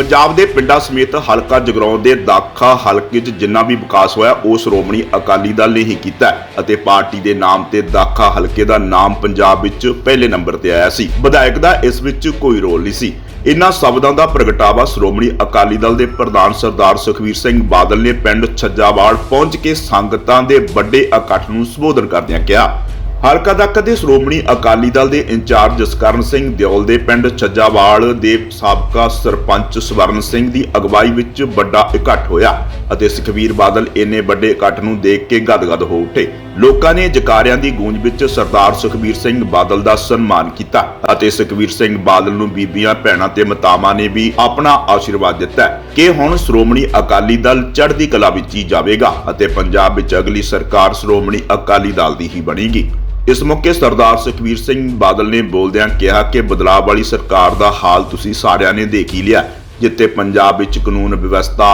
ਪੰਜਾਬ ਦੇ ਪਿੰਡਾਂ ਸਮੇਤ ਹਲਕਾ ਜਗਰਾਉਂ ਦੇ ਦਾਖਾ ਹਲਕੇ 'ਚ ਜਿੰਨਾ ਵੀ ਵਿਕਾਸ ਹੋਇਆ ਉਹ ਸ਼੍ਰੋਮਣੀ ਅਕਾਲੀ ਦਲ ਨੇ ਹੀ ਕੀਤਾ ਅਤੇ ਪਾਰਟੀ ਦੇ ਨਾਮ ਤੇ ਦਾਖਾ ਹਲਕੇ ਦਾ ਨਾਮ ਪੰਜਾਬ ਵਿੱਚ ਪਹਿਲੇ ਨੰਬਰ ਤੇ ਆਇਆ ਸੀ। ਵਿਧਾਇਕ ਦਾ ਇਸ ਵਿੱਚ ਕੋਈ ਰੋਲ ਨਹੀਂ ਸੀ। ਇਨ੍ਹਾਂ ਸ਼ਬਦਾਂ ਦਾ ਪ੍ਰਗਟਾਵਾ ਸ਼੍ਰੋਮਣੀ ਅਕਾਲੀ ਦਲ ਦੇ ਪ੍ਰਧਾਨ ਸਰਦਾਰ ਸੁਖਵੀਰ ਸਿੰਘ ਬਾਦਲ ਨੇ ਪਿੰਡ ਛੱਜਾਵਾਲ ਪਹੁੰਚ ਕੇ ਸੰਗਤਾਂ ਦੇ ਵੱਡੇ ਇਕੱਠ ਨੂੰ ਸੰਬੋਧਨ ਕਰਦਿਆਂ ਕਿਹਾ। ਹਲਕਾ ਤੱਕ ਦੇ ਸ਼੍ਰੋਮਣੀ ਅਕਾਲੀ ਦਲ ਦੇ ਇੰਚਾਰਜ ਜਸਕਰਨ ਸਿੰਘ ਦਿਓਲ ਦੇ ਪਿੰਡ ਛੱਜਾਵਾਲ ਦੇ ਸਾਬਕਾ ਸਰਪੰਚ ਸਵਰਨ ਸਿੰਘ ਦੀ ਅਗਵਾਈ ਵਿੱਚ ਵੱਡਾ ਇਕੱਠ ਹੋਇਆ ਅਤੇ ਸੁਖਵੀਰ ਬਾਦਲ ਇੰਨੇ ਵੱਡੇ ਇਕੱਠ ਨੂੰ ਦੇਖ ਕੇ ਗਦਗਦ ਹੋ ਉੱਠੇ। ਲੋਕਾਂ ਨੇ ਜਕਾਰਿਆਂ ਦੀ ਗੂੰਜ ਵਿੱਚ ਸਰਦਾਰ ਸੁਖਬੀਰ ਸਿੰਘ ਬਾਦਲ ਦਾ ਸਨਮਾਨ ਕੀਤਾ ਅਤੇ ਸੁਖਬੀਰ ਸਿੰਘ ਬਾਦਲ ਨੂੰ ਬੀਬੀਆਂ, ਭੈਣਾਂ ਤੇ ਮਾਤਾਵਾਂ ਨੇ ਵੀ ਆਪਣਾ ਆਸ਼ੀਰਵਾਦ ਦਿੱਤਾ ਕਿ ਹੁਣ ਸ਼੍ਰੋਮਣੀ ਅਕਾਲੀ ਦਲ ਚੜ੍ਹਦੀ ਕਲਾ ਵਿੱਚ ਹੀ ਜਾਵੇਗਾ ਅਤੇ ਪੰਜਾਬ ਵਿੱਚ ਅਗਲੀ ਸਰਕਾਰ ਸ਼੍ਰੋਮਣੀ ਅਕਾਲੀ ਦਲ ਦੀ ਹੀ ਬਣੇਗੀ। ਇਸ ਮੌਕੇ ਸਰਦਾਰ ਸੁਖਵੀਰ ਸਿੰਘ ਬਾਦਲ ਨੇ ਬੋਲਦਿਆਂ ਕਿਹਾ ਕਿ ਬਦਲਾਅ ਵਾਲੀ ਸਰਕਾਰ ਦਾ ਹਾਲ ਤੁਸੀਂ ਸਾਰਿਆਂ ਨੇ ਦੇਖ ਹੀ ਲਿਆ, ਜਿੱਥੇ ਪੰਜਾਬ ਵਿੱਚ ਕਾਨੂੰਨ ਵਿਵਸਥਾ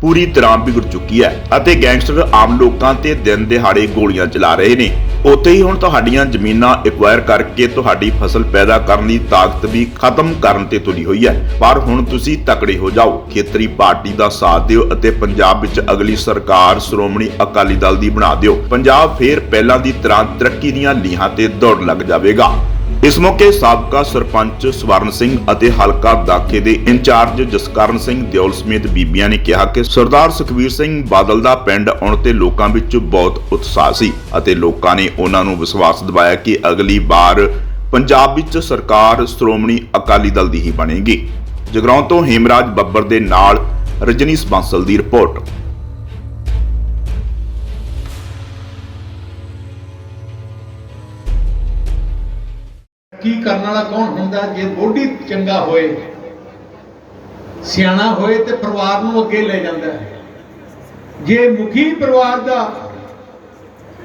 ਪੂਰੀ ਤਰ੍ਹਾਂ ਵਿਗੜ ਚੁੱਕੀ ਹੈ ਅਤੇ ਗੈਂਗਸਟਰ ਆਮ ਲੋਕਾਂ ਤੇ ਦਿਨ ਦਿਹਾੜੇ ਗੋਲੀਆਂ ਚਲਾ ਰਹੇ ਨੇ। ਉੱਥੇ ਹੀ ਹੁਣ ਤੁਹਾਡੀਆਂ ਜ਼ਮੀਨਾਂ ਐਕਵਾਇਰ ਕਰਕੇ ਤੁਹਾਡੀ ਫਸਲ ਪੈਦਾ ਕਰਨ ਦੀ ਤਾਕਤ ਵੀ ਖਤਮ ਕਰਨ ਤੇ ਤੁਲੀ ਹੋਈ ਹੈ। ਪਰ ਹੁਣ ਤੁਸੀਂ ਤਕੜੇ ਹੋ ਜਾਓ। ਖੇਤਰੀ ਪਾਰਟੀ ਦਾ ਸਾਥ ਦਿਓ ਅਤੇ ਪੰਜਾਬ ਵਿੱਚ ਅਗਲੀ ਸਰਕਾਰ ਸ਼੍ਰੋਮਣੀ ਅਕਾਲੀ ਦਲ ਦੀ ਬਣਾ ਦਿਓ। ਪੰਜਾਬ ਫੇਰ ਪਹਿਲਾਂ ਦੀ ਤਰ੍ਹਾਂ ਤਰੱਕੀ ਦੀਆਂ ਲੀਹਾਂ ਤੇ ਦੌੜ ਲੱਗ ਜਾਵੇਗਾ। ਇਸ ਮੌਕੇ ਸਾਬਕਾ ਸਰਪੰਚ ਸਵਰਨ ਸਿੰਘ ਅਤੇ ਹਲਕਾ ਦਾਖੇ ਦੇ ਇੰਚਾਰਜ ਜਸਕਰਨ ਸਿੰਘ ਦਿਓਲ ਸਮੇਤ ਬੀਬੀਆਂ ਨੇ ਕਿਹਾ ਕਿ ਸਰਦਾਰ ਸੁਖਵੀਰ ਸਿੰਘ ਬਾਦਲ ਦਾ ਪਿੰਡ ਆਉਣ ਤੇ ਲੋਕਾਂ ਵਿੱਚ ਬਹੁਤ ਉਤਸ਼ਾਹ ਸੀ ਅਤੇ ਲੋਕਾਂ ਨੇ ਉਹਨਾਂ ਨੂੰ ਵਿਸ਼ਵਾਸ ਦਿਵਾਇਆ ਕਿ ਅਗਲੀ ਵਾਰ ਪੰਜਾਬ ਵਿੱਚ ਸਰਕਾਰ ਸ਼੍ਰੋਮਣੀ ਅਕਾਲੀ ਦਲ ਦੀ ਹੀ ਬਣੇਗੀ। ਜਗਰਾਉਂ ਤੋਂ ਹੇਮਰਾਜ ਬੱਬਰ ਦੇ ਨਾਲ ਰਜਨੀਸ਼ ਬਾਂਸਲ ਦੀ ਰਿਪੋਰਟ। ਕੀ ਕਰਨ ਵਾਲਾ ਕੌਣ ਹੁੰਦਾ ਜੇ ਬੋਡੀ ਚੰਗਾ ਹੋਏ? ਸਿਆਣਾ ਹੋਏ ਤੇ ਪਰਿਵਾਰ ਨੂੰ ਅੱਗੇ ਲੈ ਜਾਂਦਾ ਹੈ। ਜੇ ਮੁਖੀ ਪਰਿਵਾਰ ਦਾ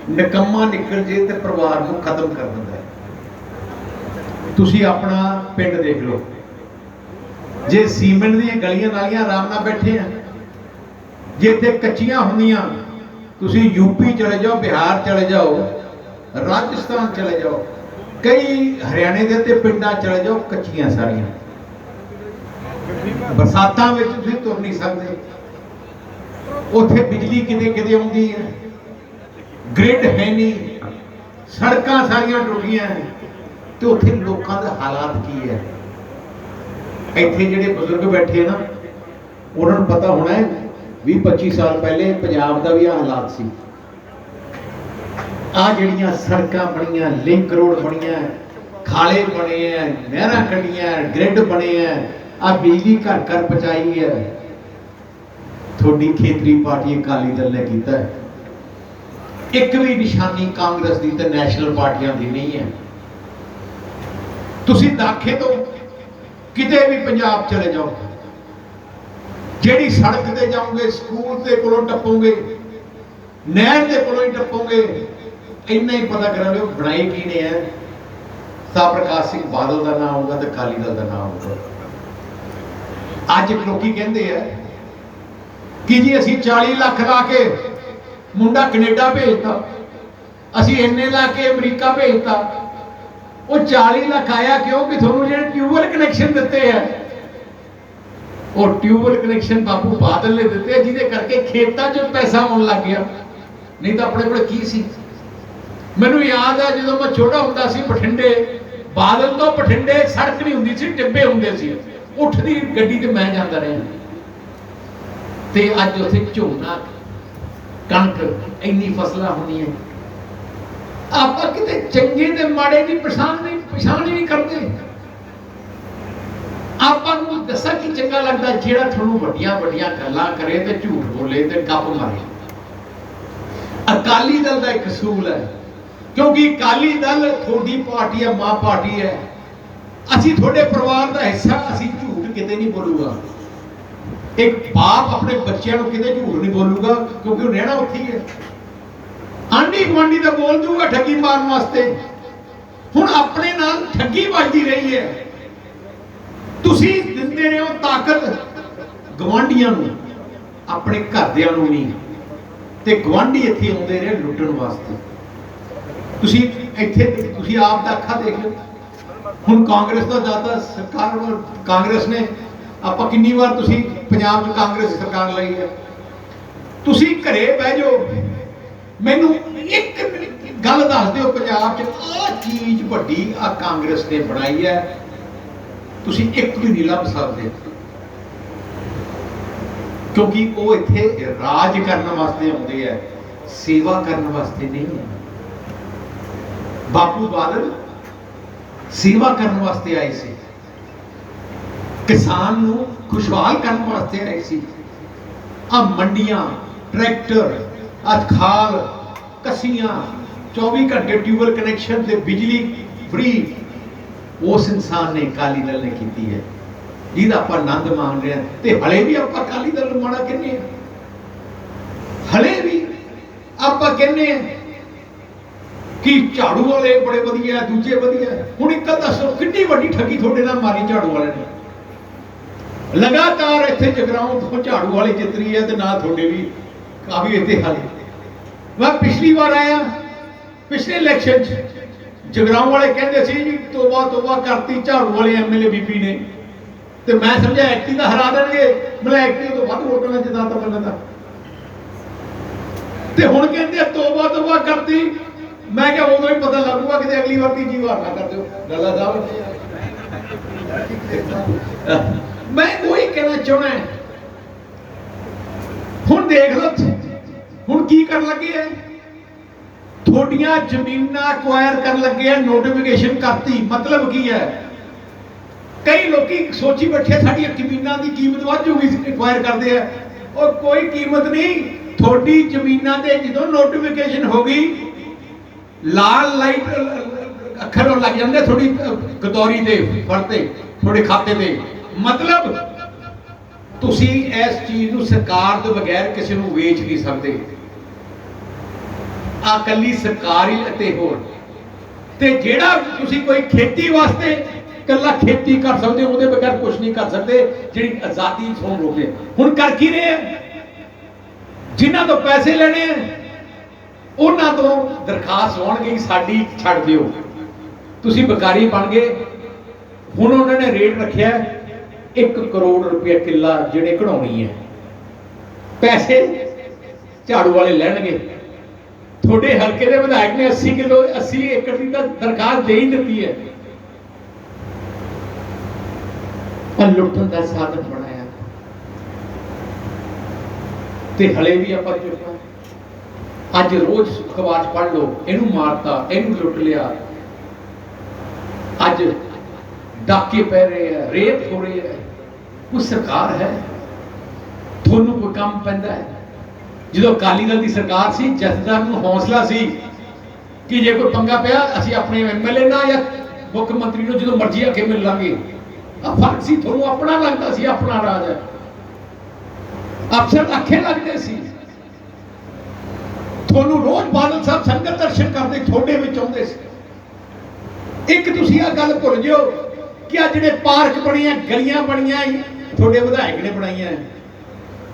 ਨਿਕੰਮਾ ਨਿਕਲ ਜੇ ਤੇ ਪਰਿਵਾਰ ਨੂੰ ਖਤਮ ਕਰ ਦਿੰਦਾ ਹੈ। ਤੁਸੀਂ ਆਪਣਾ ਪਿੰਡ ਦੇਖ ਲਓ। ਜੇ ਸੀਮੈਂਟ ਦੀਆਂ ਗਲੀਆਂ ਨਾਲੀਆਂ ਆਰਾਮ ਨਾਲ ਬੈਠੇ ਆ, ਜੇ ਇੱਥੇ ਕੱਚੀਆਂ ਹੁੰਦੀਆਂ, ਤੁਸੀਂ ਯੂਪੀ ਚਲੇ ਜਾਓ, ਬਿਹਾਰ ਚਲੇ ਜਾਓ, ਰਾਜਸਥਾਨ ਚਲੇ ਜਾਓ ਕਈ ਹਰਿਆਣੇ ਦੇ ਤੇ ਪਿੰਡਾਂ ਚਲੇ ਜਾਓ, ਕੱਚੀਆਂ ਸਾਰੀਆਂ। ਬਰਸਾਤਾਂ ਵਿੱਚ ਤੁਸੀਂ ਤੁਰ ਨਹੀਂ ਸਕਦੇ। ਉੱਥੇ ਬਿਜਲੀ ਕਿਤੇ ਕਿਤੇ ਆਉਂਦੀ ਹੈ। ਗ੍ਰਿਡ ਹੈ ਨਹੀਂ। ਸੜਕਾਂ ਸਾਰੀਆਂ ਟੁੱਟੀਆਂ ਤੇ ਉੱਥੇ ਲੋਕਾਂ ਦਾ ਹਾਲਾਤ ਕੀ ਹੈ? ਇੱਥੇ ਜਿਹੜੇ ਬਜ਼ੁਰਗ ਬੈਠੇ ਨਾ, ਉਹਨਾਂ ਨੂੰ ਪਤਾ ਹੋਣਾ ਹੈ 20 25 ਸਾਲ ਪਹਿਲੇ ਪੰਜਾਬ ਦਾ ਵੀ ਆਹ ਹਾਲਾਤ ਸੀ। ਆ ਜਿਹੜੀਆਂ ਸੜਕਾਂ ਬਣੀਆਂ, ਲਿੰਕ ਰੋਡ ਬਣੀਆਂ, ਖਾਲੇ ਬਣੇ ਆ ਨਹਿਰਾਂ ਕੱਢੀਆਂ ਗ੍ਰਿਡ ਬਣੇ ਆ ਆ ਬਿਜਲੀ ਘਰ ਘਰ ਪਹੁੰਚਾਈ ਹੈ ਤੁਹਾਡੀ ਖੇਤਰੀ ਪਾਰਟੀ ਅਕਾਲੀ ਦਲ ਨੇ ਕੀਤਾ ਇੱਕ ਵੀ ਨਿਸ਼ਾਨੀ ਕਾਂਗਰਸ ਦੀ ਤੇ ਨੈਸ਼ਨਲ ਪਾਰਟੀਆਂ ਦੀ ਨਹੀਂ ਹੈ ਤੁਸੀਂ ਦਾਖੇ ਤੋਂ ਕਿਤੇ ਵੀ ਪੰਜਾਬ ਚਲੇ ਜਾਓ। ਜਿਹੜੀ ਸੜਕ ਤੇ ਜਾਓਗੇ, ਸਕੂਲ ਦੇ ਕੋਲੋਂ ਟੱਪੋਗੇ, ਨਹਿਰ ਦੇ ਕੋਲੋਂ ਹੀ ਟੱਪੋਗੇ ਇੰਨਾ ਹੀ ਪਤਾ ਕਰਾਂਗੇ ਉਹ ਬਣਾਈ ਕੀ ਨੇ ਹੈ ਸਾ ਪ੍ਰਕਾਸ਼ ਸਿੰਘ ਬਾਦਲ ਦਾ ਨਾਮ ਆਊਗਾ ਤੇ ਅਕਾਲੀ ਦਲ ਦਾ ਨਾਮ ਆਊਗਾ ਅੱਜ ਲੋਕੀ ਕਹਿੰਦੇ ਆ ਕਿ ਜੀ ਅਸੀਂ 40 ਲੱਖ ਲਾ ਕੇ ਮੁੰਡਾ ਕੈਨੇਡਾ ਭੇਜਤਾ। ਅਸੀਂ ਇੰਨੇ ਲਾ ਕੇ ਅਮਰੀਕਾ ਭੇਜਤਾ। ਉਹ 40 ਲੱਖ ਆਇਆ ਕਿਉਂਕਿ ਤੁਹਾਨੂੰ ਜਿਹੜੇ ਟਿਊਬਲ ਕਨੈਕਸ਼ਨ ਦਿੱਤੇ ਆ। ਉਹ ਟਿਊਬਲ ਕਨੈਕਸ਼ਨ ਬਾਪੂ ਬਾਦਲ ਨੇ ਦਿੱਤੇ ਜਿਹਦੇ ਕਰਕੇ ਖੇਤਾਂ 'ਚ ਪੈਸਾ ਆਉਣ ਲੱਗ ਗਿਆ। ਨਹੀਂ ਤਾਂ ਆਪਣੇ ਕੋਲ ਕੀ ਸੀ? ਮੈਨੂੰ ਯਾਦ ਆ ਜਦੋਂ ਮੈਂ ਛੋਟਾ ਹੁੰਦਾ ਸੀ ਬਠਿੰਡੇ, ਬਾਦਲ ਤੋਂ ਬਠਿੰਡੇ ਸੜਕ ਨਹੀਂ ਹੁੰਦੀ ਸੀ, ਟਿੱਬੇ ਹੁੰਦੇ ਸੀ। ਉੱਠਦੀ ਗੱਡੀ ਤੇ ਮੈਂ ਜਾਂਦਾ ਰਿਹਾ। ਤੇ ਅੱਜ ਉੱਥੇ ਝੋਨਾ, ਕਣਕ ਇੰਨੀ ਫਸਲਾਂ ਹੁੰਦੀਆਂ। ਆਪਾਂ ਕਿਤੇ ਚੰਗੇ ਤੇ ਮਾੜੇ ਦੀ ਪਛਾਣ ਨਹੀਂ, ਪਛਾਣ ਹੀ ਨਹੀਂ ਕਰਦੇ। ਆਪਾਂ ਨੂੰ ਦੱਸਾਂ ਕਿ ਚੰਗਾ ਲੱਗਦਾ, ਜਿਹੜਾ ਤੁਹਾਨੂੰ ਵੱਡੀਆਂ ਵੱਡੀਆਂ ਗੱਲਾਂ ਕਰੇ ਤੇ ਝੂਠ ਬੋਲੇ ਤੇ ਗੱਪ ਮਾਰੇ। ਅਕਾਲੀ ਦਲ ਦਾ ਇੱਕ ਸੂਲ ਹੈ। ਕਿਉਂਕਿ ਅਕਾਲੀ ਦਲ ਤੁਹਾਡੀ ਪਾਰਟੀ ਹੈ, ਮਾਂ ਪਾਰਟੀ ਹੈ। ਅਸੀਂ ਤੁਹਾਡੇ ਪਰਿਵਾਰ ਦਾ ਹਿੱਸਾ, ਅਸੀਂ ਝੂਠ ਕਿਤੇ ਨਹੀਂ ਬੋਲੂਗਾ। ਇੱਕ ਬਾਪ ਆਪਣੇ ਬੱਚਿਆਂ ਨੂੰ ਕਿਤੇ ਝੂਠ ਨਹੀਂ ਬੋਲੂਗਾ, ਕਿਉਂਕਿ ਉਹ ਰਹਿਣਾ ਉੱਥੇ ਹੀ ਹੈ। ਆਂਢੀ ਗੁਆਂਢੀ ਤਾਂ ਬੋਲ ਦੂਗਾ ਠੱਗੀ ਮਾਰਨ ਵਾਸਤੇ। ਹੁਣ ਆਪਣੇ ਨਾਲ ਠੱਗੀ ਵੱਜਦੀ ਰਹੀ ਹੈ। ਤੁਸੀਂ ਦਿੰਦੇ ਰਹੇ ਹੋ ਤਾਕਤ ਗਵਾਂਢੀਆਂ ਨੂੰ, ਆਪਣੇ ਘਰਦਿਆਂ ਨੂੰ ਨਹੀਂ। ਤੇ ਗਵਾਂਢੀ ਇੱਥੇ ਆਉਂਦੇ ਰਹੇ ਲੁੱਟਣ ਵਾਸਤੇ। ਤੁਸੀਂ ਇੱਥੇ ਤੁਸੀਂ ਆਪ ਦਾ ਅੱਖਾਂ ਦੇਖ ਲਓ। ਹੁਣ ਕਾਂਗਰਸ ਦਾ ਜ਼ਿਆਦਾ ਸਰਕਾਰ ਵੱਲ ਕਾਂਗਰਸ ਨੇ, ਆਪਾਂ ਕਿੰਨੀ ਵਾਰ ਤੁਸੀਂ ਪੰਜਾਬ 'ਚ ਕਾਂਗਰਸ ਸਰਕਾਰ ਲਈ ਹੈ। ਤੁਸੀਂ ਘਰੇ ਬਹਿ ਜਾਓ। ਮੈਨੂੰ ਇੱਕ ਗੱਲ ਦੱਸ ਦਿਓ, ਪੰਜਾਬ 'ਚ ਆਹ ਚੀਜ਼ ਵੱਡੀ ਆ ਕਾਂਗਰਸ ਨੇ ਬਣਾਈ ਹੈ। ਤੁਸੀਂ ਇੱਕ ਵੀ ਨਹੀਂ ਲੱਭ ਸਕਦੇ। ਕਿਉਂਕਿ ਉਹ ਇੱਥੇ ਰਾਜ ਕਰਨ ਵਾਸਤੇ ਆਉਂਦੇ ਆ ਸੇਵਾ ਕਰਨ ਵਾਸਤੇ ਨਹੀਂ ਹੈ। ਬਾਪੂ ਬਾਦਲ ਸੇਵਾ ਕਰਨ ਵਾਸਤੇ ਆਏ ਸੀ। ਕਿਸਾਨ ਨੂੰ ਖੁਸ਼ਹਾਲ ਕਰਨ ਵਾਸਤੇ ਆਏ ਸੀ। ਆ ਮੰਡੀਆਂ, ਟਰੈਕਟਰ, ਆ ਖਾਲ, ਕਸੀਆਂ 24 ਘੰਟੇ ਟਿਊਬਲ ਕਨੈਕਸ਼ਨ ਤੇ ਬਿਜਲੀ ਫ੍ਰੀ। ਉਸ ਇਨਸਾਨ ਨੇ ਕਾਲੀ ਦਲ ਨੇ ਕੀਤੀ ਹੈ। ਜਿਹਦਾ ਆਪਾਂ ਆਨੰਦ ਮਾਣ ਰਹੇ ਹਾਂ ਤੇ ਹਲੇ ਵੀ ਆਪਾਂ ਕਾਲੀ ਦਲ ਨੂੰ ਮਾੜਾ ਕਹਿੰਦੇ ਆ ਹਲੇ ਵੀ ਆਪਾਂ ਕਹਿੰਦੇ ਆ ਕਿ ਝਾੜੂ ਵਾਲੇ ਬੜੇ ਵਧੀਆ, ਦੂਜੇ ਵਧੀਆ। ਹੁਣ ਇੱਕ ਦੱਸੋ ਕਿੰਨੀ ਵੱਡੀ ਠੱਗੀ ਤੁਹਾਡੇ ਨਾਲ ਮਾਰੀ ਝਾੜੂ ਵਾਲੇ ਨੇ। ਲਗਾਤਾਰ ਇੱਥੇ ਜਗਰਾਉਂ ਤੋਂ ਝਾੜੂ ਵਾਲੇ ਜਿੱਤਰੀ ਹੈ ਤੇ ਨਾ ਤੁਹਾਡੇ ਵੀ ਕਾਫੀ ਇੱਥੇ ਹਾਲੇ। ਮੈਂ ਪਿਛਲੀ ਵਾਰ ਆਇਆ, ਪਿਛਲੇ ਇਲੈਕਸ਼ਨ 'ਚ ਜਗਰਾਉਂ ਵਾਲੇ ਕਹਿੰਦੇ ਸੀ ਜੀ ਤੋਬਾ ਤੋਬਾ ਕਰਤੀ ਝਾੜੂ ਵਾਲੇ ਐਮਐਲਏ ਬੀਬੀ ਨੇ। ਤੇ ਮੈਂ ਸਮਝਿਆ ਐਕਟੀ ਦਾ ਹਰਾ ਦੇਣਗੇ, ਮੈਂ ਐਕਟੀ ਤੋਂ ਵੱਧ ਵੋਟਾਂ ਨਾਲ ਜਿਤਾਤਾ ਬੰਦਾ। ਤੇ ਹੁਣ ਕਹਿੰਦੇ ਤੋਬਾ ਤੋਬਾ ਕਰਤੀ ਮੈਂ ਕਿਹਾ ਉਦੋਂ ਹੀ ਪਤਾ ਲੱਗੂਗਾ ਕਿਤੇ ਅਗਲੀ ਵਾਰ ਤੀਜੀ ਵਾਰ ਨਾ ਕਰ ਦਿਓ। ਡੱਲਾ ਸਾਹਿਬ ਮੈਂ ਉਹੀ ਕਹਿਣਾ ਚਾਹਣਾ ਹੁਣ ਦੇਖ ਲਓ ਹੁਣ ਕੀ ਕਰਨ ਲੱਗੇ ਐ ਤੁਹਾਡੀਆਂ ਜ਼ਮੀਨਾਂ ਅਕਵਾਇਰ ਕਰਨ ਲੱਗੇ ਆ ਨੋਟੀਫਿਕੇਸ਼ਨ ਕਰਤੀ। ਮਤਲਬ ਕੀ ਹੈ? ਕਈ ਲੋਕੀ ਸੋਚੀ ਬੈਠੇ, ਸਾਡੀਆਂ ਜ਼ਮੀਨਾਂ ਦੀ ਕੀਮਤ ਵੱਧ ਜੂਗੀ ਅਕਵਾਇਰ ਕਰਦੇ ਆ। ਉਹ ਕੋਈ ਕੀਮਤ ਨਹੀਂ। ਤੁਹਾਡੀ ਜ਼ਮੀਨਾਂ ਤੇ ਜਦੋਂ ਨੋਟੀਫਿਕੇਸ਼ਨ ਹੋ ਗਈ ਲਾਲ ਲਾਈਟ ਅੱਖਰ ਲੱਗ ਜਾਂਦੇ ਥੋੜੀ ਗਦੌਰੀ ਤੇ ਫੜਤੇ ਤੁਹਾਡੇ ਖਾਤੇ ਤੇ। ਮਤਲਬ ਤੁਸੀਂ ਇਸ ਚੀਜ਼ ਨੂੰ ਸਰਕਾਰ ਤੋਂ ਬਗੈਰ ਕਿਸੇ ਨੂੰ ਵੇਚ ਨਹੀਂ ਸਕਦੇ। ਆ ਕੱਲੀ ਸਰਕਾਰੀ ਅਤੇ ਹੋਰ। ਤੇ ਜਿਹੜਾ ਤੁਸੀਂ ਕੋਈ ਖੇਤੀ ਵਾਸਤੇ ਕੱਲਾ ਖੇਤੀ ਕਰ ਸਕਦੇ ਉਹਦੇ ਬਗੈਰ ਕੁਝ ਨਹੀਂ ਕਰ ਸਕਦੇ, ਜਿਹੜੀ ਆਜ਼ਾਦੀ ਤੋਂ ਰੋਕੇ। ਹੁਣ ਕਰ ਕੀ ਰਹੇ ਆ? ਜਿਨ੍ਹਾਂ ਤੋਂ ਪੈਸੇ ਲੈਣੇ ਆ ਉਹਨਾਂ ਤੋਂ ਦਰਖਾਸਤ ਹੋਣਗੇ ਸਾਡੀ ਛੱਡ ਦਿਓ। ਤੁਸੀਂ ਬਕਾਰੀ ਬਣ ਗਏ। ਹੁਣ ਉਹਨਾਂ ਨੇ ਰੇਟ ਰੱਖਿਆ 1 ਕਰੋੜ ਰੁਪਏ ਕਿੱਲਾ ਜਿਹੜੇ ਕਢਾਉਣੀ ਹੈ। ਪੈਸੇ ਝਾੜੂ ਵਾਲੇ ਲੈਣਗੇ। ਤੁਹਾਡੇ ਹਲਕੇ ਦੇ ਵਿਧਾਇਕ ਨੇ 80 ਕਿਲੋ 80 ਏਕੜ ਦੀ ਤਾਂ ਦਰਖਾਸਤ ਦੇ ਹੀ ਦਿੱਤੀ ਹੈ। ਪਰ ਲੁੱਟਣ ਦਾ ਸਾਧਨ ਬਣਾਇਆ। ਤੇ ਹਲੇ ਵੀ ਆਪਾਂ ਚੁੱਪ ਅੱਜ ਰੋਜ਼ ਅਖਬਾਰ ਪੜ੍ਹ ਲਓ, ਇਹਨੂੰ ਮਾਰਤਾ, ਇਹਨੂੰ ਲੁੱਟ ਲਿਆ। ਅੱਜ ਡਾਕੇ ਪੈ ਰਹੇ ਆ, ਰੇਪ ਹੋ ਰਹੀ ਹੈ ਉਹ ਸਰਕਾਰ ਹੈ? ਤੁਹਾਨੂੰ ਕੋਈ ਕੰਮ ਪੈਂਦਾ ਹੈ? ਜਦੋਂ ਅਕਾਲੀ ਦਲ ਦੀ ਸਰਕਾਰ ਸੀ, ਜਥੇਦਾਰ ਨੂੰ ਹੌਸਲਾ ਸੀ ਕਿ ਜੇ ਕੋਈ ਪੰਗਾ ਪਿਆ, ਅਸੀਂ ਆਪਣੇ ਐਮਐਲਏ ਨਾਲ ਜਾਂ ਮੁੱਖ ਮੰਤਰੀ ਨੂੰ ਜਦੋਂ ਮਰਜ਼ੀ ਆ ਕੇ ਮਿਲ ਲਾਂਗੇ। ਆ ਫ਼ਰਕ ਸੀ, ਤੁਹਾਨੂੰ ਆਪਣਾ ਲੱਗਦਾ ਸੀ, ਆਪਣਾ ਰਾਜ ਹੈ। ਅਫਸਰ ਅੱਖੇ ਲੱਗਦੇ ਸੀ। ਤੁਹਾਨੂੰ ਰੋਜ਼ ਬਾਦਲ ਸਾਹਿਬ ਸੰਗਤ ਦਰਸ਼ਨ ਕਰਦੇ ਤੁਹਾਡੇ ਵਿੱਚ ਆਉਂਦੇ ਸੀ। ਇੱਕ ਤੁਸੀਂ ਆ ਗੱਲ ਭੁੱਲ ਜਿਓ ਕਿ ਆ ਜਿਹੜੇ ਪਾਰਕ ਬਣੀਆਂ, ਗਲੀਆਂ ਬਣੀਆਂ, ਤੁਹਾਡੇ ਵਿਧਾਇਕ ਨੇ ਬਣਾਈਆਂ।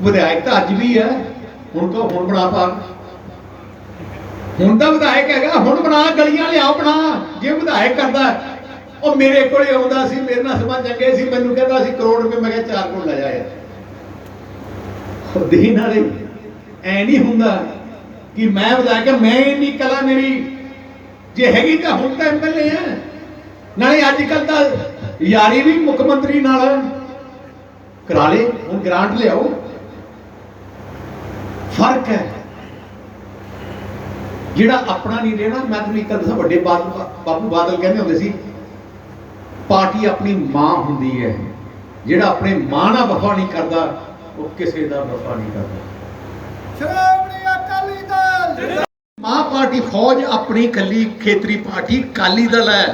ਵਿਧਾਇਕ ਤਾਂ ਅੱਜ ਵੀ ਹੈ, ਹੁਣ ਕੋ ਹੁਣ ਬਣਾ ਪਾਰਕ ਹੁਣ ਤਾਂ ਵਿਧਾਇਕ ਹੈਗਾ, ਹੁਣ ਬਣਾ, ਗਲੀਆਂ ਲਿਆਓ, ਬਣਾ। ਜੇ ਵਿਧਾਇਕ ਕਰਦਾ, ਉਹ ਮੇਰੇ ਕੋਲੇ ਆਉਂਦਾ ਸੀ, ਮੇਰੇ ਨਾਲ ਸਮਾਂ ਚੰਗੇ ਸੀ, ਮੈਨੂੰ ਕਹਿੰਦਾ ਸੀ ਕਰੋੜ ਰੁਪਏ, ਮੈਂ ਕਿਹਾ ਚਾਰ ਕੋਲ ਲੈ ਜਾ ਯਾਰ। ਉਹ ਦੇਣ ਵਾਲੇ ਐ ਨਹੀਂ ਹੁੰਦਾ ਕਿ ਮੈਂ ਵਿਧਾਇਕ ਮੈਂ ਇੰਨੀ ਕਲਾ ਮੇਰੀ ਜੇ ਹੈਗੀ ਤਾਂ ਹੁਣ ਤਾਂ ਐਮਐਲਏ ਆ। ਨਾਲੇ ਅੱਜ ਕੱਲ ਤਾਂ ਯਾਰੀ ਵੀ ਮੁੱਖ ਮੰਤਰੀ ਨਾਲ ਕਰਾ ਲੇ ਹੁਣ ਗ੍ਰਾਂਟ ਲਿਆਓ। ਫ਼ਰਕ ਹੈ। ਜਿਹੜਾ ਆਪਣਾ ਨਹੀਂ ਰਹਿਣਾ ਮੈਂ ਤੁਹਾਨੂੰ ਇੱਕ ਦੱਸਾਂ, ਵੱਡੇ ਬਾਦਲ ਬਾਬੂ ਬਾਦਲ ਕਹਿੰਦੇ ਹੁੰਦੇ ਸੀ, ਪਾਰਟੀ ਆਪਣੀ ਮਾਂ ਹੁੰਦੀ ਹੈ। ਜਿਹੜਾ ਆਪਣੇ ਮਾਂ ਨਾਲ ਵਫਾ ਨਹੀਂ ਕਰਦਾ, ਉਹ ਕਿਸੇ ਦਾ ਵਫਾ ਨਹੀਂ ਕਰਦਾ। ਸ਼੍ਰੋਮਣੀ ਮਾਂ ਪਾਰਟੀ ਫੌਜ ਆਪਣੀ ਕੱਲੀ ਖੇਤਰੀ ਪਾਰਟੀ ਕਾਲੀ ਦਲ ਹੈ।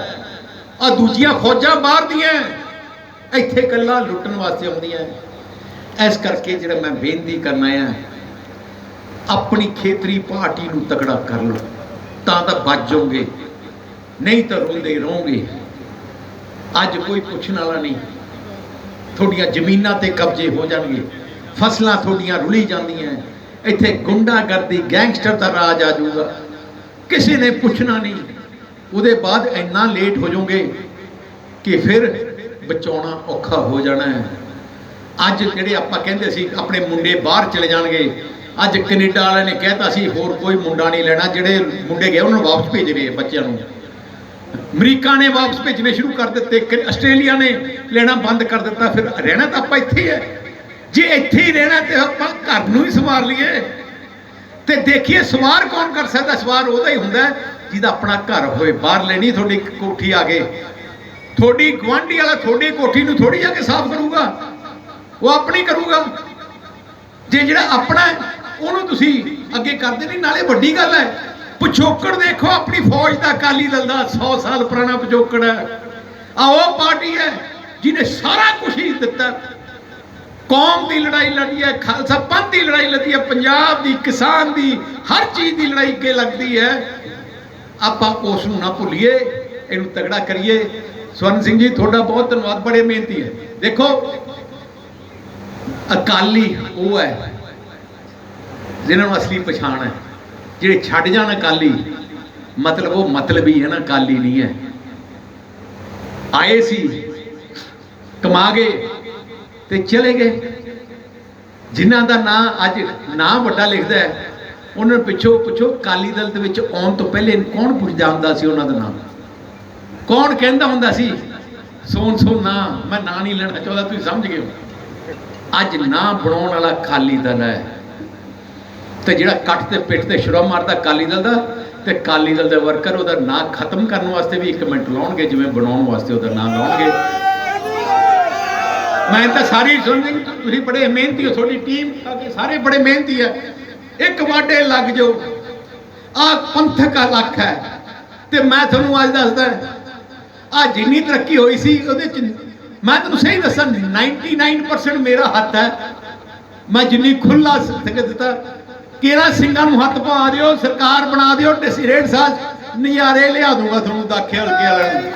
ਆ ਦੂਜੀਆਂ ਫੌਜਾਂ ਬਾਹਰ ਦੀਆਂ ਇੱਥੇ ਕੱਲਾ ਲੁੱਟਣ ਵਾਸਤੇ ਆਉਂਦੀਆਂ ਇਸ ਕਰਕੇ ਜਿਹੜਾ ਮੈਂ ਬੇਨਤੀ ਕਰਨਾ ਆ ਆਪਣੀ ਖੇਤਰੀ ਪਾਰਟੀ ਨੂੰ ਤਕੜਾ ਕਰ ਲਓ। ਤਾਂ ਤਾਂ ਬਚ ਜਾਓਗੇ, ਨਹੀਂ ਤਾਂ ਰੋਂਦੇ ਹੀ ਰਹੋਗੇ। ਅੱਜ ਕੋਈ ਪੁੱਛਣ ਵਾਲਾ ਨਹੀਂ। ਤੁਹਾਡੀਆਂ ਜ਼ਮੀਨਾਂ ਤੇ ਕਬਜ਼ੇ ਹੋ ਜਾਣਗੇ। ਫਸਲਾਂ ਤੁਹਾਡੀਆਂ ਰੁਲੀ ਜਾਂਦੀਆਂ ਇੱਥੇ ਗੁੰਡਾਗਰਦੀ, ਗੈਂਗਸਟਰ ਦਾ ਰਾਜ ਆ ਜਾਊਗਾ। ਕਿਸੇ ਨੇ ਪੁੱਛਣਾ ਨਹੀਂ। ਉਹਦੇ ਬਾਅਦ ਇੰਨਾ ਲੇਟ ਹੋ ਜਾਓਗੇ ਕਿ ਫਿਰ ਬਚਾਉਣਾ ਔਖਾ ਹੋ ਜਾਣਾ ਹੈ। ਅੱਜ ਜਿਹੜੇ ਆਪਾਂ ਕਹਿੰਦੇ ਸੀ, ਆਪਣੇ ਮੁੰਡੇ ਬਾਹਰ ਚਲੇ ਜਾਣਗੇ। ਅੱਜ ਕੈਨੇਡਾ ਵਾਲਿਆਂ ਨੇ ਕਹਿਤਾ ਸੀ, ਹੋਰ ਕੋਈ ਮੁੰਡਾ ਨਹੀਂ ਲੈਣਾ। ਜਿਹੜੇ ਮੁੰਡੇ ਗਏ, ਉਹਨਾਂ ਨੂੰ ਵਾਪਸ ਭੇਜ ਰਹੇ ਬੱਚਿਆਂ ਨੂੰ। ਅਮਰੀਕਾ ਨੇ ਵਾਪਸ ਭੇਜਣੇ ਸ਼ੁਰੂ ਕਰ ਦਿੱਤੇ ਆਸਟ੍ਰੇਲੀਆ ਨੇ ਲੈਣਾ ਬੰਦ ਕਰ ਦਿੱਤਾ। ਫਿਰ ਰਹਿਣਾ ਤਾਂ ਆਪਾਂ ਇੱਥੇ ਹੈ। ਜੇ ਇੱਥੇ ਹੀ ਰਹਿਣਾ ਤੇ ਆਪਾਂ ਘਰ ਨੂੰ ਹੀ ਸੰਭਾਲ ਲਈਏ। ਤੇ ਦੇਖੀਏ ਸਵਾਰ ਕੌਣ ਕਰ ਸਕਦਾ? ਸਵਾਰ ਉਹਦਾ ਹੀ ਹੁੰਦਾ ਜਿਹਦਾ ਆਪਣਾ ਘਰ ਹੋਵੇ। ਬਾਹਰ ਲੈਣੀ ਤੁਹਾਡੀ ਕੋਠੀ ਆ ਕੇ ਤੁਹਾਡੀ ਗਵਾਂਢੀ ਵਾਲਾ ਤੁਹਾਡੀ ਕੋਠੀ ਨੂੰ ਥੋੜੀ ਜਾ ਕੇ ਸਾਫ਼ ਕਰੂਗਾ। ਉਹ ਆਪਣੀ ਕਰੂਗਾ। ਜੇ ਜਿਹੜਾ ਆਪਣਾ ਉਹਨੂੰ ਤੁਸੀਂ ਅੱਗੇ ਕਰਦੇ ਨਹੀਂ, ਨਾਲੇ ਵੱਡੀ ਗੱਲ ਹੈ, ਪਿਛੋਕੜ ਦੇਖੋ, ਆਪਣੀ ਫੌਜ ਦਾ ਅਕਾਲੀ ਦਲ ਦਾ 100 ਸਾਲ ਪੁਰਾਣਾ ਪਿਛੋਕੜ ਹੈ। ਆ ਉਹ ਪਾਰਟੀ ਹੈ, ਜਿਹਨੇ ਸਾਰਾ ਕੁਝ ਹੀ ਦਿੱਤਾ। ਕੌਮ ਦੀ ਲੜਾਈ ਲੜੀ ਹੈ, ਖਾਲਸਾ ਪੰਥ ਦੀ ਲੜਾਈ ਲੜੀ ਹੈ, ਪੰਜਾਬ ਦੀ, ਕਿਸਾਨ ਦੀ, ਹਰ ਚੀਜ਼ ਦੀ ਲੜਾਈ ਕੇ ਲੱਗਦੀ ਹੈ। ਆਪਾਂ ਉਸ ਨੂੰ ਨਾ ਭੁੱਲੀਏ, ਇਹਨੂੰ ਤਗੜਾ ਕਰੀਏ। ਸਵਰਨ ਸਿੰਘ ਜੀ, ਤੁਹਾਡਾ ਬਹੁਤ ਧੰਨਵਾਦ, ਬੜੇ ਮਿਹਨਤੀ ਹੈ। ਦੇਖੋ, ਅਕਾਲੀ ਉਹ ਹੈ ਜਿਨ੍ਹਾਂ ਨੂੰ ਅਸਲੀ ਪਛਾਣ ਹੈ। ਜਿਹੜੇ ਛੱਡ ਜਾਣ ਅਕਾਲੀ, ਮਤਲਬ ਉਹ ਮਤਲਬੀ ਹੈ ਨਾ, ਅਕਾਲੀ ਨਹੀਂ ਹੈ। ਆਏ ਸੀ, ਕਮਾ ਗਏ। ਤੇ ਚਲੇ ਗਏ। ਜਿਨ੍ਹਾਂ ਦਾ ਨਾਂ ਅੱਜ ਨਾਂ ਵੱਡਾ ਲਿਖਦਾ ਹੈ, ਉਹਨਾਂ ਨੂੰ ਪਿੱਛੋਂ, ਪੁੱਛੋ, ਅਕਾਲੀ ਦਲ ਦੇ ਵਿੱਚ ਆਉਣ ਤੋਂ ਪਹਿਲੇ ਕੌਣ ਪੁੱਛਦਾ ਹੁੰਦਾ ਸੀ ਉਹਨਾਂ ਦਾ ਨਾਮ ਕੌਣ ਕਹਿੰਦਾ ਹੁੰਦਾ ਸੀ ਸੋਨ ਸੋਨ ਨਾ, ਮੈਂ ਨਾਂ ਨਹੀਂ ਲੈਣਾ ਚਾਹੁੰਦਾ, ਤੁਸੀਂ ਸਮਝ ਗਏ ਹੋ? ਅੱਜ ਨਾਂ ਬਣਾਉਣ ਵਾਲਾ ਅਕਾਲੀ ਦਲ ਹੈ। ਤੇ ਜਿਹੜਾ ਕੱਟ ਤੇ ਪਿੱਠ ਤੇ ਸ਼ੁਰੂ ਮਾਰਦਾ ਅਕਾਲੀ ਦਲ ਦਾ, ਤੇ ਅਕਾਲੀ ਦਲ ਦੇ ਵਰਕਰ ਉਹਦਾ ਨਾਂ ਖਤਮ ਕਰਨ ਵਾਸਤੇ ਵੀ ਇੱਕ ਮਿੰਟ ਲਾਉਣਗੇ, ਜਿਵੇਂ ਬਣਾਉਣ ਵਾਸਤੇ ਉਹਦਾ ਨਾਂ ਲਾਉਣਗੇ। ਮੈਂ ਤਾਂ ਸਾਰੀ ਸੁਣਨੀ ਤੁਸੀਂ ਬੜੇ ਮਿਹਨਤੀ ਹੋ, ਤੁਹਾਡੀ ਟੀਮ ਸਾਰੇ ਬੜੇ ਮਿਹਨਤੀ ਹੈ ਇੱਕ ਵਾਡੇ ਲੱਗ ਜਾਓ। ਆ ਪੰਥਕ ਇਲਾਕਾ ਹੈ। ਤੇ ਮੈਂ ਤੁਹਾਨੂੰ ਅੱਜ ਦੱਸਦਾ ਆ ਜਿੰਨੀ ਤਰੱਕੀ ਹੋਈ ਸੀ, ਉਹਦੇ ਚ ਮੈਂ ਤੁਹਾਨੂੰ ਸਹੀ ਦੱਸਾਂ 99% ਮੇਰਾ ਹੱਥ ਹੈ। ਮੈਂ ਜਿੰਨੀ ਖੁੱਲਾ ਸਿੱਖ ਦਿੱਤਾ, ਕਿਹੜਾ ਸਿੰਘਾਂ ਨੂੰ ਹੱਥ ਪਾ ਦਿਓ, ਸਰਕਾਰ ਬਣਾ ਦਿਓ ਡਿਸੀਰੇਟ ਸਾਜ ਨਜ਼ਾਰੇ ਲਿਆ ਦੂੰਗਾ ਤੁਹਾਨੂੰ ਦਾਖੇ ਹਲਕੇ ਵਾਲਿਆਂ ਨੂੰ।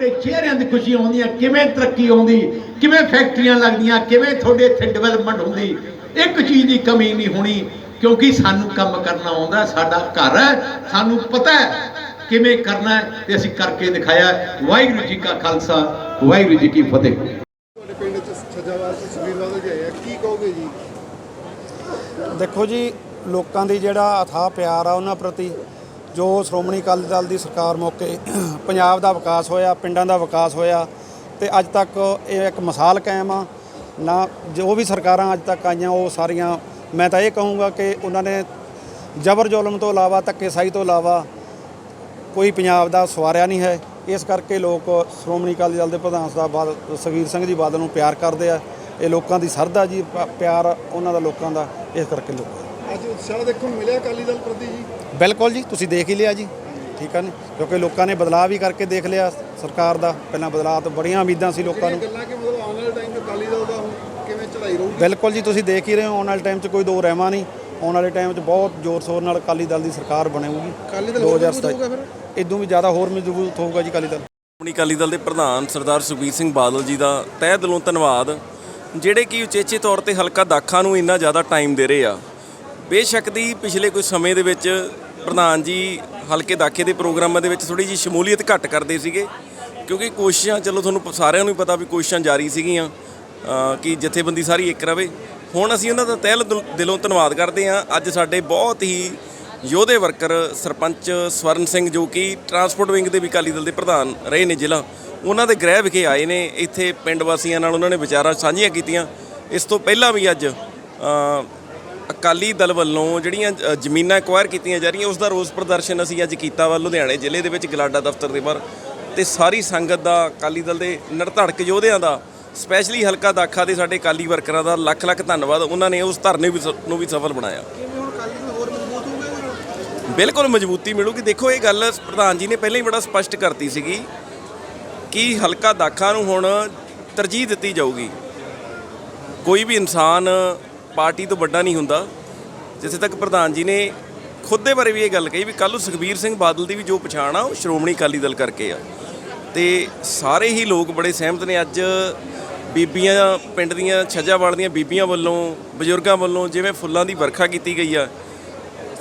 ਤੁਹਾਡੇ ਚਿਹਰਿਆਂ ਦੀ ਖੁਸ਼ੀ ਆਉਂਦੀ ਹੈ ਕਿਵੇਂ ਤਰੱਕੀ ਆਉਂਦੀ ਕਿਵੇਂ ਫੈਕਟਰੀਆਂ ਲੱਗਦੀਆਂ ਕਿਵੇਂ ਤੁਹਾਡੇ ਇੱਥੇ ਡਿਵੈਲਪਮੈਂਟ ਹੁੰਦੀ ਇੱਕ ਚੀਜ਼ ਦੀ ਕਮੀ ਨਹੀਂ ਹੋਣੀ ਕਿਉਂਕਿ ਸਾਨੂੰ ਕੰਮ ਕਰਨਾ ਆਉਂਦਾ ਸਾਡਾ ਘਰ ਹੈ ਸਾਨੂੰ ਪਤਾ ਹੈ ਕਿਵੇਂ ਕਰਨਾ ਹੈ ਤੇ ਅਸੀਂ ਕਰਕੇ ਦਿਖਾਇਆ। ਵਾਹਿਗੁਰੂ ਜੀ ਕਾ ਖਾਲਸਾ ਵਾਹਿਗੁਰੂ ਜੀ ਕੀ ਫਤਿਹ ਤੁਹਾਡੇ ਪਿੰਡ ਚ ਸਜਾਵਾਲ ਤੇ ਸੁਖਬੀਰ ਬਾਦਲ ਜੀ ਆਏ ਆ ਕੀ ਕਹੋਗੇ ਜੀ ਦੇਖੋ ਜੀ ਲੋਕਾਂ ਦੀ ਜਿਹੜਾ ਅਥਾਹ ਪਿਆਰ ਆ ਉਹਨਾਂ ਪ੍ਰਤੀ ਜੋ ਸ਼੍ਰੋਮਣੀ ਅਕਾਲੀ ਦਲ ਦੀ ਸਰਕਾਰ ਮੌਕੇ ਪੰਜਾਬ ਦਾ ਵਿਕਾਸ ਹੋਇਆ, ਪਿੰਡਾਂ ਦਾ ਵਿਕਾਸ ਹੋਇਆ ਤੇ ਅੱਜ ਤੱਕ ਇਹ ਇੱਕ ਮਿਸਾਲ ਕਾਇਮ ਆ। ਨਾ ਜੋ ਵੀ ਸਰਕਾਰਾਂ ਅੱਜ ਤੱਕ ਆਈਆਂ, ਉਹ ਸਾਰੀਆਂ, ਮੈਂ ਤਾਂ ਇਹ ਕਹੂੰਗਾ ਕਿ ਉਹਨਾਂ ਨੇ ਜ਼ਬਰ ਜ਼ੁਲਮ ਤੋਂ ਇਲਾਵਾ, ਧੱਕੇਸ਼ਾਹੀ ਤੋਂ ਇਲਾਵਾ ਕੋਈ ਪੰਜਾਬ ਦਾ ਸਵਾਰਿਆ ਨਹੀਂ ਹੈ। ਇਸ ਕਰਕੇ ਲੋਕ ਸ਼੍ਰੋਮਣੀ ਅਕਾਲੀ ਦਲ ਦੇ ਪ੍ਰਧਾਨ ਸਾਹਿਬ ਬਾਦਲ, ਸੁਖਬੀਰ ਸਿੰਘ ਜੀ ਬਾਦਲ ਨੂੰ ਪਿਆਰ ਕਰਦੇ ਆ। ਇਹ ਲੋਕਾਂ ਦੀ ਸਰਦਾ ਜੀ ਪਿਆਰ ਉਹਨਾਂ ਦਾ, ਲੋਕਾਂ ਦਾ, ਇਸ ਕਰਕੇ ਲੋਕ ਅੱਜ ਉਤਸ਼ਾਹ ਦੇਖਣ ਨੂੰ ਮਿਲਿਆ ਅਕਾਲੀ ਦਲ ਪ੍ਰਤੀ ਜੀ। ਬਿਲਕੁਲ ਜੀ ਤੁਸੀਂ ਦੇਖ ਹੀ ਲਿਆ ਜੀ। ਠੀਕ ਆ ਨੇ? ਕਿਉਂਕਿ ਲੋਕਾਂ ਨੇ ਬਦਲਾਅ ਵੀ ਕਰਕੇ ਦੇਖ ਲਿਆ ਸਰਕਾਰ ਦਾ। ਪਹਿਲਾਂ ਬਦਲਾਅ ਤੋਂ ਬੜੀਆਂ ਉਮੀਦਾਂ ਸੀ ਲੋਕਾਂ ਨੂੰ। ਗੱਲਾਂ ਕਿ ਮਤਲਬ ਆਉਣ ਵਾਲੇ ਟਾਈਮ 'ਚ ਅਕਾਲੀ ਦਲ ਦਾ ਹੁਣ ਕਿਵੇਂ ਚੜਾਈ ਰਹੂਗੀ ਬਿਲਕੁਲ ਜੀ ਤੁਸੀਂ ਦੇਖ ਹੀ ਰਹੇ ਹੋ ਆਉਣ ਵਾਲੇ ਟਾਈਮ 'ਚ ਕੋਈ ਦੋ ਰਹਿਮਾ ਨਹੀਂ। ਆਉਣ ਵਾਲੇ ਟਾਈਮ 'ਚ ਬਹੁਤ ਜ਼ੋਰ ਸ਼ੋਰ ਨਾਲ ਅਕਾਲੀ ਦਲ ਦੀ ਸਰਕਾਰ ਬਣੇਗੀ ਅਕਾਲੀ ਦਲ ਹੋਰ ਮਜ਼ਬੂਤ ਹੋਊਗਾ ਫਿਰ? ਇਦੋਂ ਵੀ ਜ਼ਿਆਦਾ ਹੋਰ ਮਜ਼ਬੂਤ ਹੋਊਗਾ ਜੀ ਅਕਾਲੀ ਦਲ। ਸ਼੍ਰੋਮਣੀ ਅਕਾਲੀ ਦਲ ਦੇ ਪ੍ਰਧਾਨ ਸਰਦਾਰ ਸੁਖਬੀਰ ਸਿੰਘ ਬਾਦਲ ਜੀ ਦਾ ਤਹਿ ਦਿਲੋਂ ਧੰਨਵਾਦ ਜਿਹੜੇ ਕਿ ਉਚੇਚੇ ਤੌਰ ਤੇ ਹਲਕਾ ਦਾਖਾ ਨੂੰ ਇੰਨਾ ਜ਼ਿਆਦਾ ਟਾਈਮ ਦੇ ਰਹੇ ਆ। ਬੇਸ਼ੱਕ ਦੀ ਪਿਛਲੇ ਕੁਝ ਸਮੇਂ ਦੇ ਵਿੱਚ ਪ੍ਰਧਾਨ ਜੀ ਹਲਕੇ ਦਾਖੇ ਦੇ ਪ੍ਰੋਗਰਾਮਾਂ ਦੇ ਵਿੱਚ ਥੋੜੀ ਜਿਹੀ ਸ਼ਮੂਲੀਅਤ ਘੱਟ ਕਰਦੇ ਸੀਗੇ, ਕਿਉਂਕਿ ਕੋਸ਼ਿਸ਼ਾਂ, ਚਲੋ ਤੁਹਾਨੂੰ ਪ- ਸਾਰਿਆਂ ਨੂੰ ਹੀ ਪਤਾ ਵੀ ਕੋਸ਼ਿਸ਼ਾਂ ਜਾਰੀ ਸੀਗੀਆਂ ਕਿ ਜਥੇਬੰਦੀ ਸਾਰੀ ਇੱਕ ਰਵੇ। ਹੁਣ ਅਸੀਂ ਉਹਨਾਂ ਦਾ ਤਹਿ ਦਿਲੋਂ ਧੰਨਵਾਦ ਕਰਦੇ ਹਾਂ। ਅੱਜ ਸਾਡੇ ਬਹੁਤ ਹੀ ਯੋਧੇ ਵਰਕਰ ਸਰਪੰਚ ਸਵਰਨ ਸਿੰਘ ਜੋ ਕਿ ਟਰਾਂਸਪੋਰਟ ਵਿੰਗ ਦੇ ਵੀ ਅਕਾਲੀ ਦਲ ਦੇ ਪ੍ਰਧਾਨ ਰਹੇ ਨੇ ਜ਼ਿਲ੍ਹਾ, ਉਹਨਾਂ ਦੇ ਗ੍ਰਹਿ ਵਿਖੇ ਆਏ ਨੇ। ਇੱਥੇ ਪਿੰਡ ਵਾਸੀਆਂ ਨਾਲ ਉਹਨਾਂ ਨੇ ਵਿਚਾਰਾਂ ਸਾਂਝੀਆਂ ਕੀਤੀਆਂ। ਇਸ ਤੋਂ ਪਹਿਲਾਂ ਵੀ ਅੱਜ ਅਕਾਲੀ ਦਲ ਵੱਲੋਂ ਜਿਹੜੀਆਂ ਅ, ਜ਼ਮੀਨਾਂ ਐਕਵਾਇਰ ਕੀਤੀਆਂ ਜਾ ਰਹੀਆਂ ਉਸ ਦਾ ਰੋਸ ਪ੍ਰਦਰਸ਼ਨ ਅਸੀਂ ਅੱਜ ਕੀਤਾ ਵਾ ਲੁਧਿਆਣੇ ਜ਼ਿਲ੍ਹੇ ਦੇ ਵਿੱਚ ਗਲਾਡਾ ਦਫ਼ਤਰ ਦੇ ਬਾਹਰ ਤੇ ਸਾਰੀ ਸੰਗਤ ਦਾ ਅਕਾਲੀ ਦਲ ਦੇ ਨਰਧੜਕ ਯੋਧਿਆਂ ਦਾ ਸਪੈਸ਼ਲੀ ਹਲਕਾ ਦਾਖਾ ਦੇ ਸਾਡੇ ਅਕਾਲੀ ਵਰਕਰਾਂ ਦਾ ਲੱਖ ਲੱਖ ਧੰਨਵਾਦ ਉਹਨਾਂ ਨੇ ਉਸ ਧਰਨੇ ਵੀ ਸ- ਨੂੰ ਵੀ ਸਫਲ ਬਣਾਇਆ। ਕਿਵੇਂ ਹੁਣ ਅਕਾਲੀ ਦਲ ਹੋਰ ਮਜ਼ਬੂਤ ਹੋਊਗਾ ਇਹਦੇ ਨਾਲ? ਬਿਲਕੁਲ ਮਜ਼ਬੂਤੀ ਮਿਲੂਗੀ। ਦੇਖੋ ਇਹ ਗੱਲ ਪ੍ਰਧਾਨ ਜੀ ਨੇ ਪਹਿਲਾਂ ਹੀ ਬੜਾ ਸਪਸ਼ਟ ਕਰਤੀ ਸੀਗੀ ਕਿ ਹਲਕਾ ਦਾਖਾ ਨੂੰ ਹੁਣ ਤਰਜੀਹ ਦਿੱਤੀ ਜਾਊਗੀ। ਕੋਈ ਵੀ ਇਨਸਾਨ ਪਾਰਟੀ ਤੋਂ ਵੱਡਾ ਨਹੀਂ ਹੁੰਦਾ, ਜਿੱਥੇ ਤੱਕ ਪ੍ਰਧਾਨ ਜੀ ਨੇ ਖੁਦ ਦੇ ਬਾਰੇ ਵੀ ਇਹ ਗੱਲ ਕਹੀ ਵੀ ਕੱਲ੍ਹ ਨੂੰ ਸੁਖਬੀਰ ਸਿੰਘ ਬਾਦਲ ਦੀ ਵੀ ਜੋ ਪਛਾਣ ਆ, ਉਹ ਸ਼੍ਰੋਮਣੀ ਅਕਾਲੀ ਦਲ ਕਰਕੇ ਆ ਤੇ ਸਾਰੇ ਹੀ ਲੋਕ ਬੜੇ ਸਹਿਮਤ ਨੇ, ਅੱਜ ਬੀਬੀਆਂ ਪਿੰਡ ਦੀਆਂ ਛੱਜਾਵਾਲ ਦੀਆਂ ਬੀਬੀਆਂ ਵੱਲੋਂ, ਬਜ਼ੁਰਗਾਂ ਵੱਲੋਂ ਜਿਵੇਂ ਫੁੱਲਾਂ ਦੀ ਵਰਖਾ ਕੀਤੀ ਗਈ ਆ,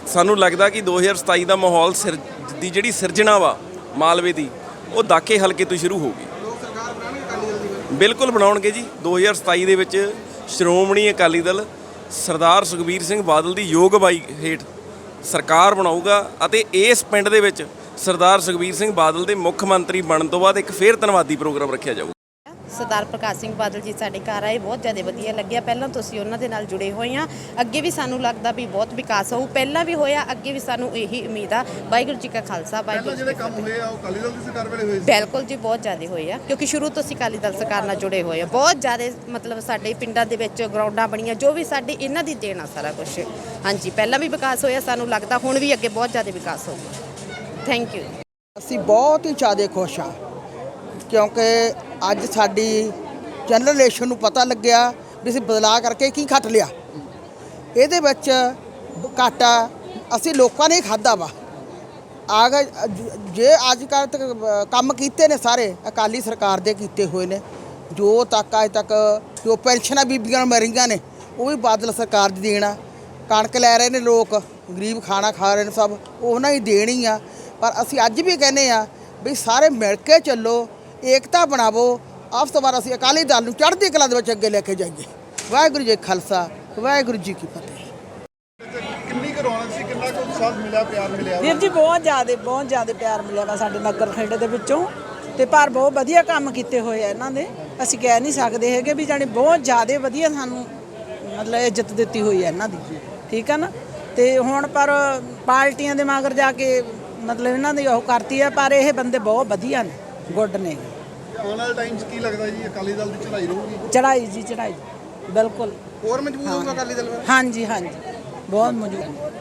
ਸਾਨੂੰ ਲੱਗਦਾ ਕਿ 2027 ਦਾ ਮਾਹੌਲ ਸਿਰ, ਦੀ ਜਿਹੜੀ ਸਿਰਜਣਾ ਵਾ ਮਾਲਵੇ ਦੀ, ਉਹ ਦਾਕੇ ਹਲਕੇ ਤੋਂ ਸ਼ੁਰੂ ਹੋਊਗੀ ਲੋਕ ਸਰਕਾਰ ਬਣਾਉਣਗੇ ਅਕਾਲੀ ਦਲ ਦੀ ਫਿਰ? ਬਿਲਕੁਲ ਬਣਾਉਣਗੇ ਜੀ 2027 ਦੇ ਵਿੱਚ ਸ਼੍ਰੋਮਣੀ ਅਕਾਲੀ ਦਲ ਸਰਦਾਰ ਸੁਖਬੀਰ ਸਿੰਘ ਬਾਦਲ ਦੀ ਯੋਗ ਬਾਈ ਹੇਠ ਸਰਕਾਰ ਬਣਾਊਗਾ ਅਤੇ ਇਸ ਪਿੰਡ ਦੇ ਵਿੱਚ ਸਰਦਾਰ ਸੁਖਬੀਰ ਸਿੰਘ ਬਾਦਲ ਦੇ ਮੁੱਖ ਮੰਤਰੀ ਬਣਨ ਤੋਂ ਬਾਅਦ ਇੱਕ ਫੇਰ ਧੰਨਵਾਦੀ ਪ੍ਰੋਗਰਾਮ ਰੱਖਿਆ ਜਾਊਗਾ। ਸਰਦਾਰ ਪ੍ਰਕਾਸ਼ ਸਿੰਘ ਬਾਦਲ ਜੀ ਸਾਡੇ ਘਰ ਆਏ ਬਹੁਤ ਜ਼ਿਆਦਾ ਵਧੀਆ ਲੱਗਿਆ। ਪਹਿਲਾਂ ਤੋਂ ਅਸੀਂ ਉਹਨਾਂ ਦੇ ਨਾਲ ਜੁੜੇ ਹੋਏ ਹਾਂ। ਅੱਗੇ ਵੀ ਸਾਨੂੰ ਲੱਗਦਾ ਵੀ ਬਹੁਤ ਵਿਕਾਸ ਹੋਊ। ਪਹਿਲਾਂ ਵੀ ਹੋਇਆ ਅੱਗੇ ਵੀ ਸਾਨੂੰ ਇਹੀ ਉਮੀਦ ਆ। ਵਾਹਿਗੁਰੂ ਜੀ ਕਾ ਖਾਲਸਾ ਵਾਹਿਗੁਰੂ ਜੀ ਜਿਹੜੇ ਕੰਮ ਹੋਏ ਆ ਉਹ ਅਕਾਲੀ ਦਲ ਦੀ ਸਰਕਾਰ ਵੇਲੇ ਹੋਏ ਸੀ? ਬਿਲਕੁਲ ਜੀ ਬਹੁਤ ਜ਼ਿਆਦਾ ਹੋਏ ਆ। ਕਿਉਂਕਿ ਸ਼ੁਰੂ ਤੋਂ ਅਸੀਂ ਅਕਾਲੀ ਦਲ ਸਰਕਾਰ ਨਾਲ ਜੁੜੇ ਹੋਏ ਆ। ਬਹੁਤ ਜ਼ਿਆਦਾ ਮਤਲਬ ਸਾਡੇ ਪਿੰਡਾਂ ਦੇ ਵਿੱਚ ਗਰਾਊਂਡਾਂ ਬਣੀਆਂ ਜੋ ਵੀ ਸਾਡੇ ਇਹਨਾਂ ਦੀ ਦੇਣ ਆ ਸਾਰਾ ਕੁਝ ਹਾਂਜੀ ਪਹਿਲਾਂ ਵੀ ਵਿਕਾਸ ਹੋਇਆ ਸਾਨੂੰ ਲੱਗਦਾ ਹੁਣ ਵੀ ਅੱਗੇ ਬਹੁਤ ਜ਼ਿਆਦਾ ਵਿਕਾਸ ਹੋਊਗਾ। ਥੈਂਕ ਯੂ ਅਸੀਂ ਬਹੁਤ ਹੀ ਜ਼ਿਆਦਾ ਖੁਸ਼ ਹਾਂ ਕਿਉਂਕਿ ਅੱਜ ਸਾਡੀ ਜਨਰੇਸ਼ਨ ਨੂੰ ਪਤਾ ਲੱਗਿਆ ਵੀ ਅਸੀਂ ਬਦਲਾਅ ਕਰਕੇ ਕੀ ਖੱਟ ਲਿਆ। ਇਹਦੇ ਵਿੱਚ ਘਾਟਾ ਅਸੀਂ ਲੋਕਾਂ ਨੇ ਹੀ ਖਾਦਾ ਵਾ। ਆ ਗਏ ਜੇ ਅੱਜ ਕੱਲ੍ਹ ਤੱਕ ਕੰਮ ਕੀਤੇ ਨੇ ਸਾਰੇ, ਅਕਾਲੀ ਸਰਕਾਰ ਦੇ ਕੀਤੇ ਹੋਏ ਨੇ। ਜੋ ਤੱਕ ਅੱਜ ਤੱਕ ਜੋ ਪੈਨਸ਼ਨਾਂ ਬੀਬੀਆਂ ਨੂੰ ਮਿਲ ਨੇ, ਉਹ ਵੀ ਬਾਦਲ ਸਰਕਾਰ ਦੀ ਦੇਣ ਆ। ਕਣਕ ਲੈ ਰਹੇ ਨੇ ਲੋਕ, ਗਰੀਬ ਖਾਣਾ ਖਾ ਰਹੇ ਨੇ ਸਭ, ਉਹਨਾਂ ਹੀ ਦੇਣੀ ਆ। ਪਰ ਅਸੀਂ ਅੱਜ ਵੀ ਕਹਿੰਦੇ ਆ ਵੀ ਸਾਰੇ ਮਿਲ ਕੇ ਚੱਲੋ ਏਕਤਾ ਬਣਾਵੋ। ਆਪਸ ਤੋਂ ਬਾਅਦ ਅਸੀਂ ਅਕਾਲੀ ਦਲ ਨੂੰ ਚੜ੍ਹਦੀ ਕਲਾ ਦੇ ਵਿੱਚ ਅੱਗੇ ਲੈ ਕੇ ਜਾਈਏ। ਵਾਹਿਗੁਰੂ ਜੀ ਖਾਲਸਾ ਵਾਹਿਗੁਰੂ ਜੀ ਕੀ ਫਤਿਹ। ਕਿੰਨੀ ਕੁ ਰੌਣਕ ਸੀ ਕਿੰਨਾ ਕੁ ਉਤਸ਼ਾਹ ਮਿਲਿਆ ਪਿਆਰ ਮਿਲਿਆ? ਵੀਰ ਜੀ ਬਹੁਤ ਜ਼ਿਆਦਾ ਬਹੁਤ ਜ਼ਿਆਦਾ ਪਿਆਰ ਮਿਲਿਆ ਵਾ ਸਾਡੇ ਨਗਰ ਖੇਡ ਦੇ ਵਿੱਚੋਂ। ਤੇ ਪਰ ਬਹੁਤ ਵਧੀਆ ਕੰਮ ਕੀਤੇ ਹੋਏ ਆ ਇਹਨਾਂ ਦੇ। ਅਸੀਂ ਕਹਿ ਨਹੀਂ ਸਕਦੇ ਹੈਗੇ ਵੀ ਜਾਣੀ ਬਹੁਤ ਜ਼ਿਆਦਾ ਵਧੀਆ ਸਾਨੂੰ ਮਤਲਬ ਇੱਜ਼ਤ ਦਿੱਤੀ ਹੋਈ ਹੈ ਇਹਨਾਂ ਦੀ। ਠੀਕ ਹੈ ਨਾ? ਤੇ ਹੁਣ ਪਰ ਪਾਰਟੀਆਂ ਦੇ ਮਗਰ ਜਾ ਕੇ ਮਤਲਬ ਇਹਨਾਂ ਦੀ ਉਹ ਕਰਤੀ ਹੈ ਪਰ ਇਹ ਬੰਦੇ ਬਹੁਤ ਵਧੀਆ ਨੇ। ਗੁੱਡ ਨੇ। ਆਉਣ ਵਾਲੇ ਟਾਈਮ 'ਚ ਕੀ ਲੱਗਦਾ ਜੀ ਅਕਾਲੀ ਦਲ ਦੀ ਚੜ੍ਹਾਈ ਰਹੂਗੀ? ਚੜਾਈ ਜੀ ਚੜਾਈ ਬਿਲਕੁਲ। ਹੋਰ ਮਜ਼ਬੂਤ ਹੋਊਗਾ ਅਕਾਲੀ ਦਲ ਫਿਰ? ਹਾਂਜੀ ਹਾਂਜੀ। ਬਹੁਤ ਮੌਜੂਦ